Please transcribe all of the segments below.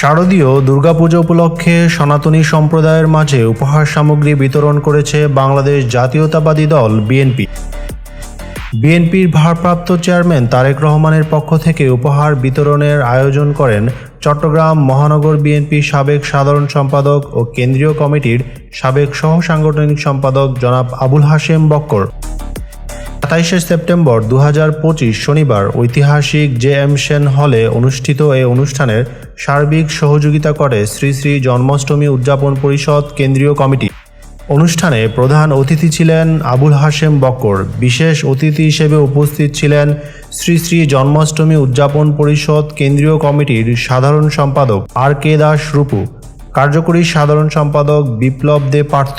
শারদীয় দুর্গাপূজা উপলক্ষে সনাতনী সম্প্রদায়ের মাঝে উপহার সামগ্রী বিতরণ করেছে বাংলাদেশ জাতীয়তাবাদী দল, বিএনপি। বিএনপির ভারপ্রাপ্ত চেয়ারম্যান তারেক রহমানের পক্ষ থেকে উপহার বিতরণের আয়োজন করেন চট্টগ্রাম মহানগর বিএনপির সাবেক সাধারণ সম্পাদক ও কেন্দ্রীয় কমিটির সাবেক সহ সাংগঠনিক সম্পাদক জনাব আবুল হাশেম বক্কর। সাতাইশে সেপ্টেম্বর দু হাজার পঁচিশ শনিবার ঐতিহাসিক জে এম সেন হলে অনুষ্ঠিত এই অনুষ্ঠানের সার্বিক সহযোগিতা করে শ্রী শ্রী জন্মাষ্টমী উদযাপন পরিষদ কেন্দ্রীয় কমিটি। অনুষ্ঠানে প্রধান অতিথি ছিলেন আবুল হাশেম বক্কর। বিশেষ অতিথি হিসেবে উপস্থিত ছিলেন শ্রী শ্রী জন্মাষ্টমী উদযাপন পরিষদ কেন্দ্রীয় কমিটির সাধারণ সম্পাদক আর কে দাস রূপু। কার্যকরী সাধারণ সম্পাদক বিপ্লব দে পার্থ।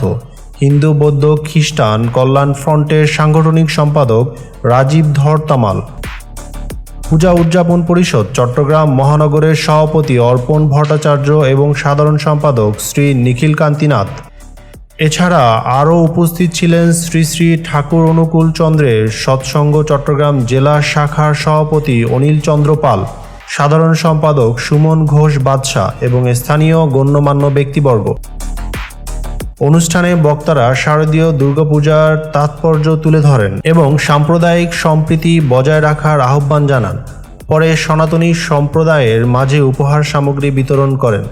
হিন্দু, বৌদ্ধ, খ্রিস্টান কল্যাণ ফ্রন্টের সাংগঠনিক সম্পাদক রাজীব ধর তামাল পূজা উদযাপন পরিষদ চট্টগ্রাম মহানগরের সভাপতি অর্পণ ভট্টাচার্য এবং সাধারণ সম্পাদক শ্রী নিখিল কান্তিনাথ। এছাড়া আরও উপস্থিত ছিলেন শ্রী শ্রী ঠাকুর অনুকূল চন্দ্রের সৎসঙ্গ চট্টগ্রাম জেলা শাখার সভাপতি অনিল চন্দ্র পাল, সাধারণ সম্পাদক সুমন ঘোষ বাদশাহ এবং স্থানীয় গণ্যমান্য ব্যক্তিবর্গ। অনুষ্ঠানে বক্তারা শারদীয় দুর্গাপূজার তাৎপর্য তুলে ধরেন এবং সাম্প্রদায়িক সম্প্রীতি বজায় রাখার আহ্বান জানান। পরে সনাতনী সম্প্রদায়ের মাঝে উপহার সামগ্রী বিতরণ করেন।